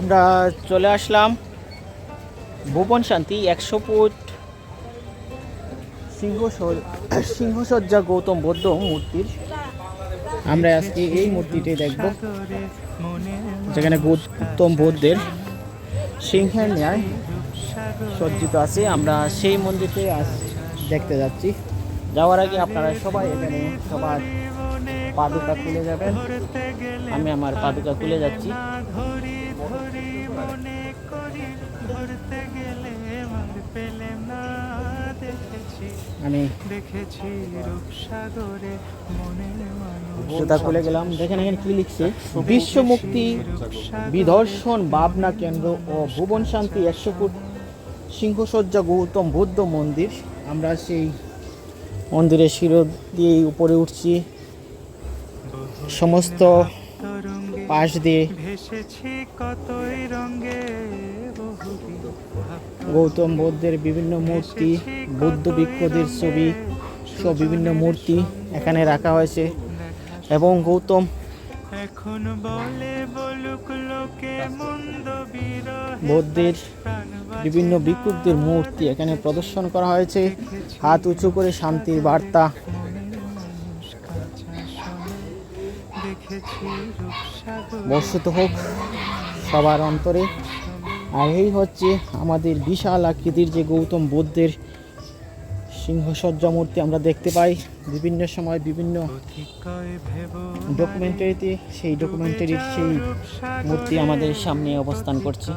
আমরা চলে আসলাম ভুবন শান্তি একশো ফুট সিংহ সিংহসজ্জা গৌতম বৌদ্ধ মূর্তির। আমরা আজকে এই মূর্তিটি দেখব, যেখানে গৌতম বৌদ্ধের সিংহের ন্যায় সজ্জিত আছে। আমরা সেই মন্দিরটি আজ দেখতে যাচ্ছি। যাওয়ার আগে আপনারা সবাই এখানে সবার পাদুকা তুলে যাবেন। আমি আমার পাদুকা তুলে যাচ্ছি। ধরি মনে করি ধরতে গেলে পেলেম না দেখেছি। আমি দেখেছি রূপসাগরে মানুষ। জুতা খুলে গেলাম। দেখেন এখানে কি লিখছে? বিশ্ব মুক্তি বিদর্শন ভাবনা কেন্দ্র ও ভুবন শান্তি একশো ফুট সিংহসজ্জা গৌতম বৌদ্ধ মন্দির। আমরা সেই মন্দিরের শিরো দিয়ে উপরে উঠছি। সমস্ত পাশ দিয়ে। কতই বহু গৌতম বৌদ্ধের বিভিন্ন মূর্তি বৌদ্ধ ভিক্ষুদের ছবি সব বিভিন্ন মূর্তি এখানে রাখা হয়েছে। এবং গৌতম এখন বলে বলুক লোকে মন্দ বৌদ্ধের বিভিন্ন ভিক্ষুকদের মূর্তি এখানে প্রদর্শন করা হয়েছে। হাত উঁচু করে শান্তির বার্তা। বর্ষিত হোক সবার অন্তরে। আর এই হচ্ছে আমাদের বিশাল আকৃতির যে গৌতম বুদ্ধের সিংহসজ্জা মূর্তি আমরা দেখতে পাই। বিভিন্ন সময় বিভিন্ন ডকুমেন্টারিতে সেই ডকুমেন্টারির সেই মূর্তি আমাদের সামনে অবস্থান করছে।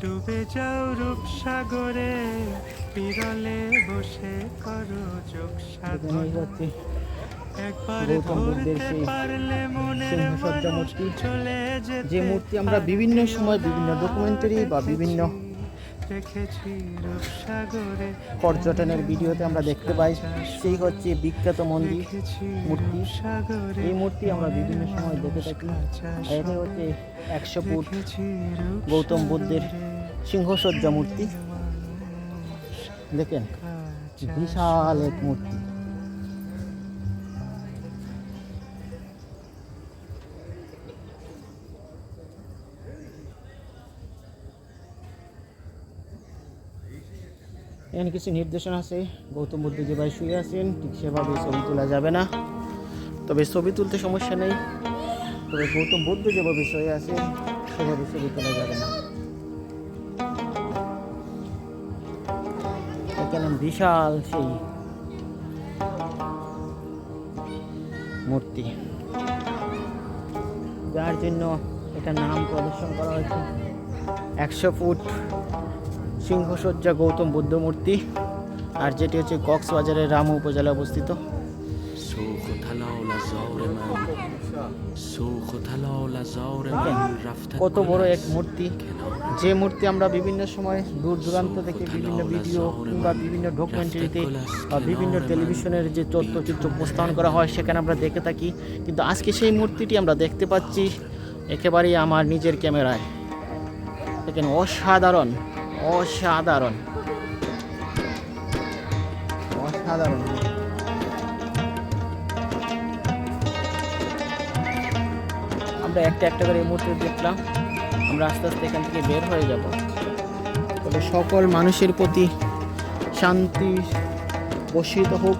ডুবে যাও রূপসাগরে বিরলে বসে করো যোগ সেই সিংহসজ্জা মূর্তি যে মূর্তি আমরা বিভিন্ন সময় বিভিন্ন ডকুমেন্টারি বা বিভিন্ন পর্যটনের ভিডিওতে আমরা দেখতে পাই সেই হচ্ছে বিখ্যাত মন্দির মূর্তি। এই মূর্তি আমরা বিভিন্ন সময় দেখে থাকি। এখানে হচ্ছে একশো ফুট গৌতম বুদ্ধের সিংহসজ্জা মূর্তি। দেখেন বিশাল এক মূর্তি। এখানে কিছু নির্দেশনা আছে। গৌতম বুদ্ধ যেভাবে শুয়ে আছেন, ঠিক সেভাবে ছবি তোলা যাবে না। তবে ছবি তুলতে সমস্যা নেই। তবে গৌতম বুদ্ধ যেভাবে শুয়ে আছে সেভাবে ছবি তোলা যাবে না। বিশাল সেই মূর্তি। যার জন্য এটা নাম প্রদর্শন করা হয়েছে। একশো ফুট সিংহসজ্জা গৌতম বুদ্ধ মূর্তি আর যেটি হচ্ছে কক্সবাজারের রামু উপজেলা অবস্থিত। কত বড় এক মূর্তি। যে মূর্তি আমরা বিভিন্ন সময় দূর দূরান্ত থেকে বিভিন্ন ভিডিও বা বিভিন্ন ডকুমেন্টারিতে বা বিভিন্ন টেলিভিশনের যে তথ্যচিত্র উপস্থাপন করা হয় সেখানে আমরা দেখে থাকি। কিন্তু আজকে সেই মূর্তিটি আমরা দেখতে পাচ্ছি একেবারেই আমার নিজের ক্যামেরায়। দেখেন অসাধারণ। অসাধারণ। অসাধারণ। আমরা একটা একটা করে এই মূর্তি দেখলাম। আমরা আস্তে আস্তে এখান থেকে বের হয়ে যাব। তবে সকল মানুষের প্রতি শান্তি বর্ষিত হোক।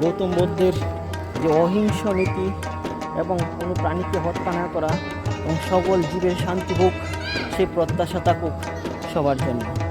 গৌতম বুদ্ধের যে অহিংস নীতি এবং কোনো প্রাণীকে হত্যা না করা এবং সকল জীবের শান্তি হোক সেই প্রত্যাশা থাকুক। সবার জন্য।